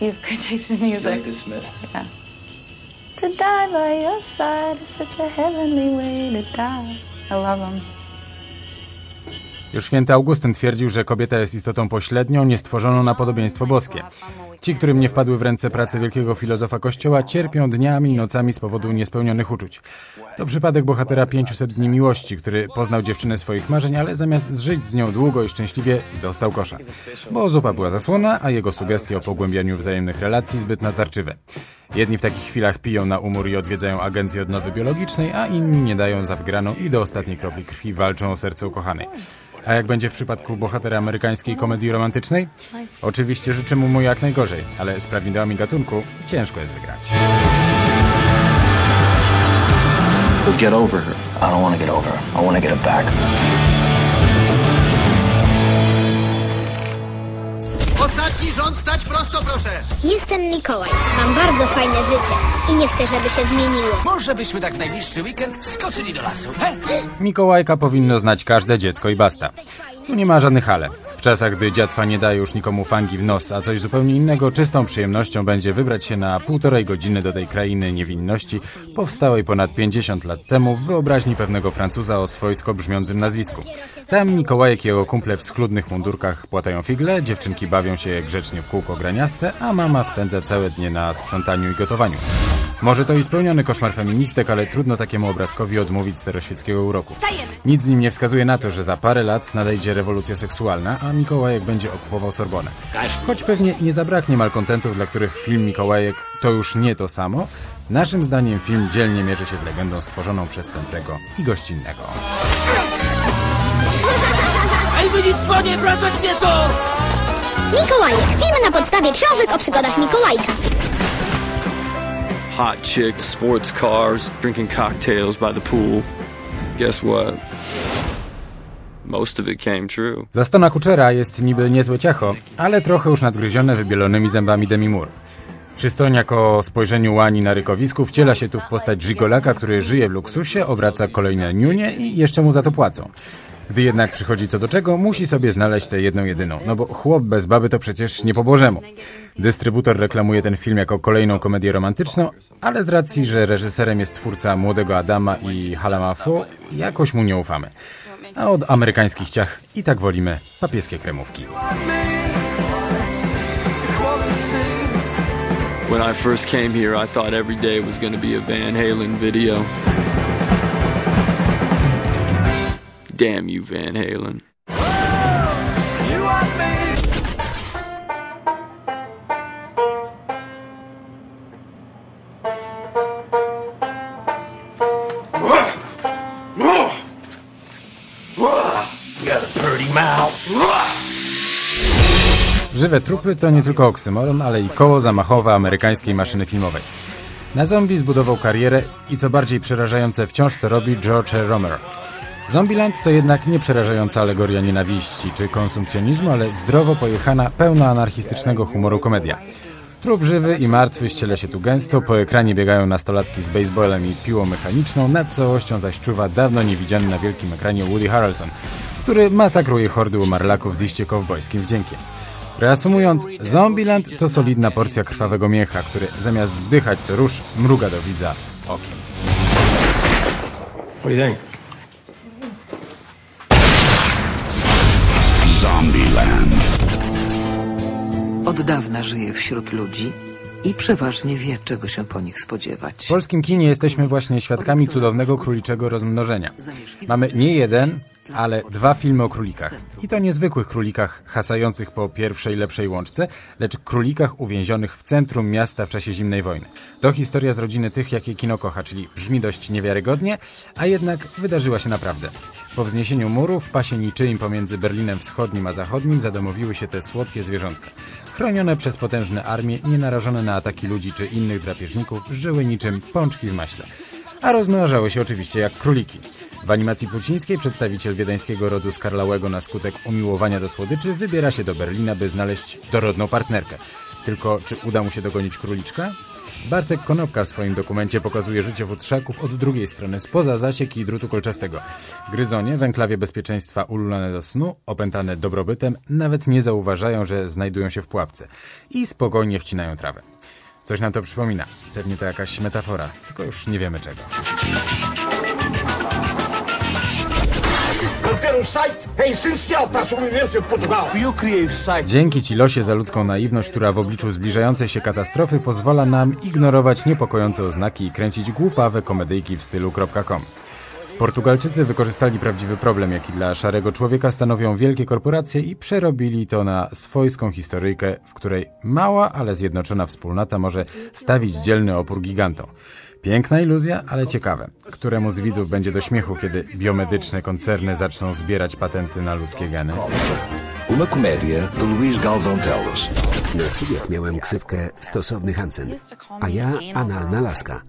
You have good taste in music. Like the Smiths. Yeah. To die by your side is such a heavenly way to die. I love them. Już święty Augustyn twierdził, że kobieta jest istotą pośrednią, niestworzoną na podobieństwo boskie. Ci, którym nie wpadły w ręce prace wielkiego filozofa Kościoła, cierpią dniami i nocami z powodu niespełnionych uczuć. To przypadek bohatera 500 dni miłości, który poznał dziewczynę swoich marzeń, ale zamiast zżyć z nią długo i szczęśliwie, dostał kosza. Bo zupa była zasłona, a jego sugestie o pogłębianiu wzajemnych relacji zbyt natarczywe. Jedni w takich chwilach piją na umór i odwiedzają agencję odnowy biologicznej, a inni nie dają za wygraną i do ostatniej kropli krwi walczą o serce ukochanej. A jak będzie w przypadku bohatera amerykańskiej komedii romantycznej? Oczywiście życzę mu mu jak najgorzej, ale z prawidłami gatunku ciężko jest wygrać. Get over her. I don't want to get over her. I want to get her back. Rząd stać prosto, proszę! Jestem Mikołaj. Mam bardzo fajne życie i nie chcę, żeby się zmieniło. Może byśmy tak w najbliższy weekend skoczyli do lasu, he? Mikołajka powinno znać każde dziecko i basta. Tu nie ma żadnych ale. W czasach, gdy dziatwa nie daje już nikomu fangi w nos, a coś zupełnie innego, czystą przyjemnością będzie wybrać się na półtorej godziny do tej krainy niewinności, powstałej ponad 50 lat temu w wyobraźni pewnego Francuza o swojsko brzmiącym nazwisku. Tam Mikołajek i jego kumple w schludnych mundurkach płatają figle, dziewczynki bawią się grzecznie w kółko graniaste, a mama spędza całe dnie na sprzątaniu i gotowaniu. Może to i spełniony koszmar feministek, ale trudno takiemu obrazkowi odmówić staroświeckiego uroku. Nic w nim nie wskazuje na to, że za parę lat nadejdzie rewolucja seksualna, a Mikołajek będzie okupował Sorbonę. Choć pewnie nie zabraknie malkontentów, dla których film Mikołajek to już nie to samo, naszym zdaniem film dzielnie mierzy się z legendą stworzoną przez Semprego i gościnnego. Ej, wracać! Mikołajek. Film na podstawie książek o przygodach Mikołajka. Hot chicks, sports cars, drinking cocktails by the pool. Guess what? Most of it came true. Kuczera jest niby niezłe ciacho, ale trochę już nadgryzione wybielonymi zębami Demi Moore. Przystojniak o spojrzeniu łani na rykowisku wciela się tu w postać Gigolaka, który żyje w luksusie, obraca kolejne niunie i jeszcze mu za to płacą. Gdy jednak przychodzi co do czego, musi sobie znaleźć tę jedną jedyną, no bo chłop bez baby to przecież nie po bożemu. Dystrybutor reklamuje ten film jako kolejną komedię romantyczną, ale z racji, że reżyserem jest twórca Młodego Adama i Halamafu, jakoś mu nie ufamy. A od amerykańskich ciach i tak wolimy papieskie kremówki. When I first came here, I thought every day was going to be a Van Halen video. Damn you, Van Halen. Żywe trupy to nie tylko oksymoron, ale i koło zamachowe amerykańskiej maszyny filmowej. Na zombie zbudował karierę i co bardziej przerażające wciąż to robi George. Romero. Zombieland to jednak nie przerażająca alegoria nienawiści czy konsumpcjonizmu, ale zdrowo pojechana, pełna anarchistycznego humoru komedia. Trup żywy i martwy ściele się tu gęsto, po ekranie biegają nastolatki z baseballem i piłą mechaniczną, nad całością zaś czuwa dawno niewidziany na wielkim ekranie Woody Harrelson, który masakruje hordy umarlaków z iście kowbojskim wdziękiem. Reasumując, Zombieland to solidna porcja krwawego miecha, który zamiast zdychać co rusz, mruga do widza okiem. What you think? Od dawna żyje wśród ludzi i przeważnie wie, czego się po nich spodziewać. W polskim kinie jesteśmy właśnie świadkami cudownego króliczego rozmnożenia. Mamy nie jeden, ale dwa filmy o królikach. I to niezwykłych królikach hasających po pierwszej lepszej łączce, lecz królikach uwięzionych w centrum miasta w czasie zimnej wojny. To historia z rodziny tych, jakie kino kocha, czyli brzmi dość niewiarygodnie, a jednak wydarzyła się naprawdę. Po wzniesieniu muru w pasie niczyim pomiędzy Berlinem Wschodnim a Zachodnim zadomowiły się te słodkie zwierzątka. Chronione przez potężne armie, nienarażone na ataki ludzi czy innych drapieżników, żyły niczym pączki w maśle. A rozmnażały się oczywiście jak króliki. W animacji pucińskiej przedstawiciel wiedeńskiego rodu skarlałego na skutek umiłowania do słodyczy wybiera się do Berlina, by znaleźć dorodną partnerkę. Tylko czy uda mu się dogonić króliczka? Bartek Konopka w swoim dokumencie pokazuje życie futrzaków od drugiej strony, spoza zasieki i drutu kolczastego. Gryzonie w enklawie bezpieczeństwa ululane do snu, opętane dobrobytem, nawet nie zauważają, że znajdują się w pułapce i spokojnie wcinają trawę. Coś nam to przypomina. Pewnie to jakaś metafora, tylko już nie wiemy czego. Dzięki ci losie za ludzką naiwność, która w obliczu zbliżającej się katastrofy pozwala nam ignorować niepokojące oznaki i kręcić głupawe komedyjki w stylu .com. Portugalczycy wykorzystali prawdziwy problem, jaki dla szarego człowieka stanowią wielkie korporacje i przerobili to na swojską historyjkę, w której mała, ale zjednoczona wspólnota może stawić dzielny opór gigantom. Piękna iluzja, ale ciekawe. Któremu z widzów będzie do śmiechu, kiedy biomedyczne koncerny zaczną zbierać patenty na ludzkie geny? Uma comédia de Luís Galvão Teles. Na studiach miałem ksywkę Stosowny Hansen, a ja analna laska.